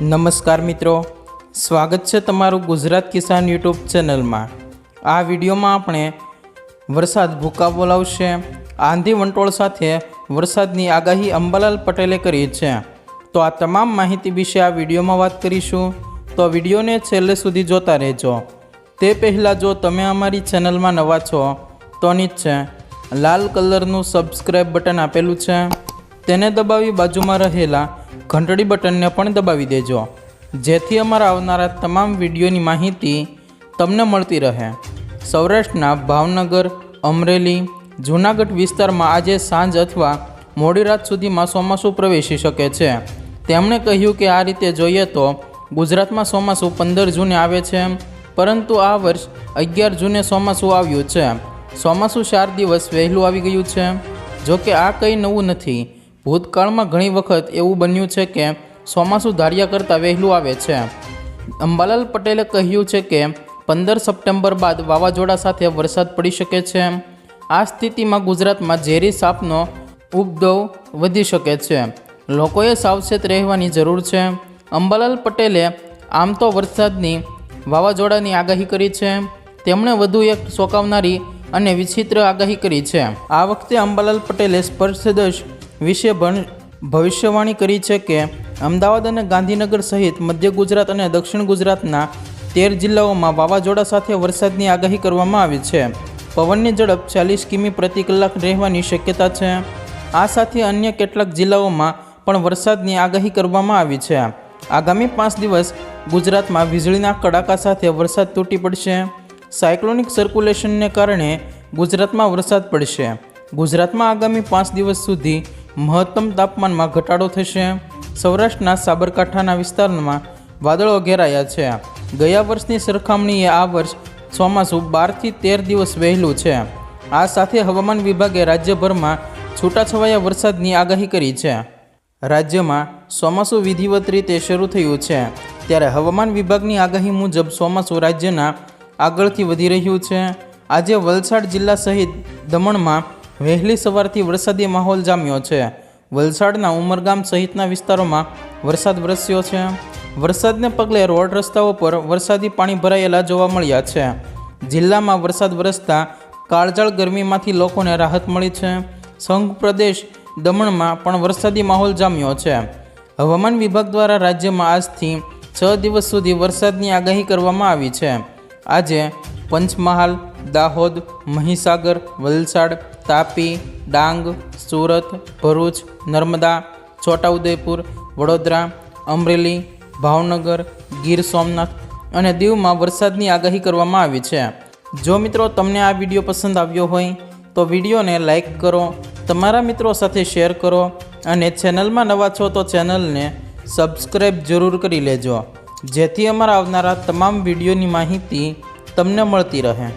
નમસ્કાર મિત્રો. સ્વાગત છે તમારું ગુજરાત કિસાન યુટ્યુબ ચેનલમાં. આ વિડીયોમાં આપણે વરસાદ ભૂકા બોલાવશે, આંધી વંટોળ સાથે વરસાદની આગાહી અંબાલાલ પટેલે કરી છે. તો આ તમામ માહિતી વિશે આ વિડીયોમાં વાત કરીશું. તો વિડીયોને છેલ્લે સુધી જોતા રહેજો. તે પહેલાં જો તમે અમારી ચેનલમાં નવા છો, તો નીચે લાલ કલરનું સબસ્ક્રાઈબ બટન આપેલું છે. તેને દબાવી બાજુમાં રહેલા ઘંટડી બટનને પણ દબાવી દેજો. જેથી અમારા આવનારા તમામ વિડીયોની માહિતી તમને મળતી રહે. સૌરાષ્ટ્રના ભાવનગર, અમરેલી, જૂનાગઢ વિસ્તારમાં આજે સાંજ અથવા મોડી રાત સુધીમાં ચોમાસું પ્રવેશી શકે છે. તેમણે કહ્યું કે આ રીતે જોઈએ તો ગુજરાતમાં ચોમાસું પંદર જૂને આવે છે, પરંતુ આ વર્ષ અગિયાર જૂને ચોમાસું આવ્યું છે. ચોમાસું ચાર દિવસ વહેલું આવી ગયું છે. જો કે આ કંઈ નવું નથી. ભૂતકાળમાં ઘણી વખત એવું બન્યું છે કે ચોમાસું ધાર્યા કરતાં વહેલું આવે છે. અંબાલાલ પટેલે કહ્યું છે કે પંદર સપ્ટેમ્બર બાદ વાવાઝોડા સાથે વરસાદ પડી શકે છે. આ સ્થિતિમાં ગુજરાતમાં ઝેરી સાપનો ઉપદ્રવ વધી શકે છે. લોકોએ સાવચેત રહેવાની જરૂર છે. અંબાલાલ પટેલે આમ તો વરસાદની વાવાઝોડાની આગાહી કરી છે. તેમણે વધુ એક ચોંકાવનારી અને વિચિત્ર આગાહી કરી છે. આ વખતે અંબાલાલ પટેલે સ્પર્શદર્શ વિશે ભવિષ્યવાણી કરી છે કે અમદાવાદ અને ગાંધીનગર સહિત મધ્ય ગુજરાત અને દક્ષિણ ગુજરાતના તેર જિલ્લાઓમાં વાવાઝોડા સાથે વરસાદની આગાહી કરવામાં આવી છે. પવનની ઝડપ ચાલીસ કિમી પ્રતિ કલાક રહેવાની શક્યતા છે. આ સાથે અન્ય કેટલાક જિલ્લાઓમાં પણ વરસાદની આગાહી કરવામાં આવી છે. આગામી પાંચ દિવસ ગુજરાતમાં વીજળીના કડાકા સાથે વરસાદ તૂટી પડશે. સાયક્લોનિક સર્ક્યુલેશનને કારણે ગુજરાતમાં વરસાદ પડશે. ગુજરાતમાં આગામી પાંચ દિવસ સુધી મહત્તમ તાપમાનમાં ઘટાડો થશે. સૌરાષ્ટ્રના સાબરકાંઠાના વિસ્તારમાં વાદળો ઘેરાયા છે. ગયા વર્ષની સરખામણીએ આ વર્ષ ચોમાસું બારથી તેર દિવસ વહેલું છે. આ સાથે હવામાન વિભાગે રાજ્યભરમાં છૂટાછવાયા વરસાદની આગાહી કરી છે. રાજ્યમાં ચોમાસું વિધિવત રીતે શરૂ થયું છે. ત્યારે હવામાન વિભાગની આગાહી મુજબ ચોમાસું રાજ્યના આગળથી વધી રહ્યું છે. આજે વલસાડ જિલ્લા સહિત દમણમાં વહેલી સવારથી વરસાદી માહોલ જામ્યો છે. વલસાડના ઉમરગામ સહિતના વિસ્તારોમાં વરસાદ વરસ્યો છે. વરસાદને પગલે રોડ રસ્તાઓ પર વરસાદી પાણી ભરાયેલા જોવા મળ્યા છે. જિલ્લામાં વરસાદ વરસતા કાળજાળ ગરમીમાંથી લોકોને રાહત મળી છે. સંઘ પ્રદેશ દમણમાં પણ વરસાદી માહોલ જામ્યો છે. હવામાન વિભાગ દ્વારા રાજ્યમાં આજથી છ દિવસ સુધી વરસાદની આગાહી કરવામાં આવી છે. આજે પંચમહાલ, દાહોદ, મહીસાગર, વલસાડ તાપી, ડાંગ, સુરત, ભરૂચ, નર્મદા, છોટાઉદેપુર, વડોદરા, અમરેલી, ભાવનગર, ગીર સોમનાથ અને દીવમાં વરસાદની આગાહી કરવામાં આવી છે. જો મિત્રો તમને આ વીડિયો પસંદ આવ્યો હોય, તો વિડીયોને લાઈક કરો, તમારા મિત્રો સાથે શેર કરો અને ચેનલમાં નવા છો તો ચેનલને સબસ્ક્રાઈબ જરૂર કરી લેજો. જેથી અમારા આવનારા તમામ વિડીયોની માહિતી તમને મળતી રહે.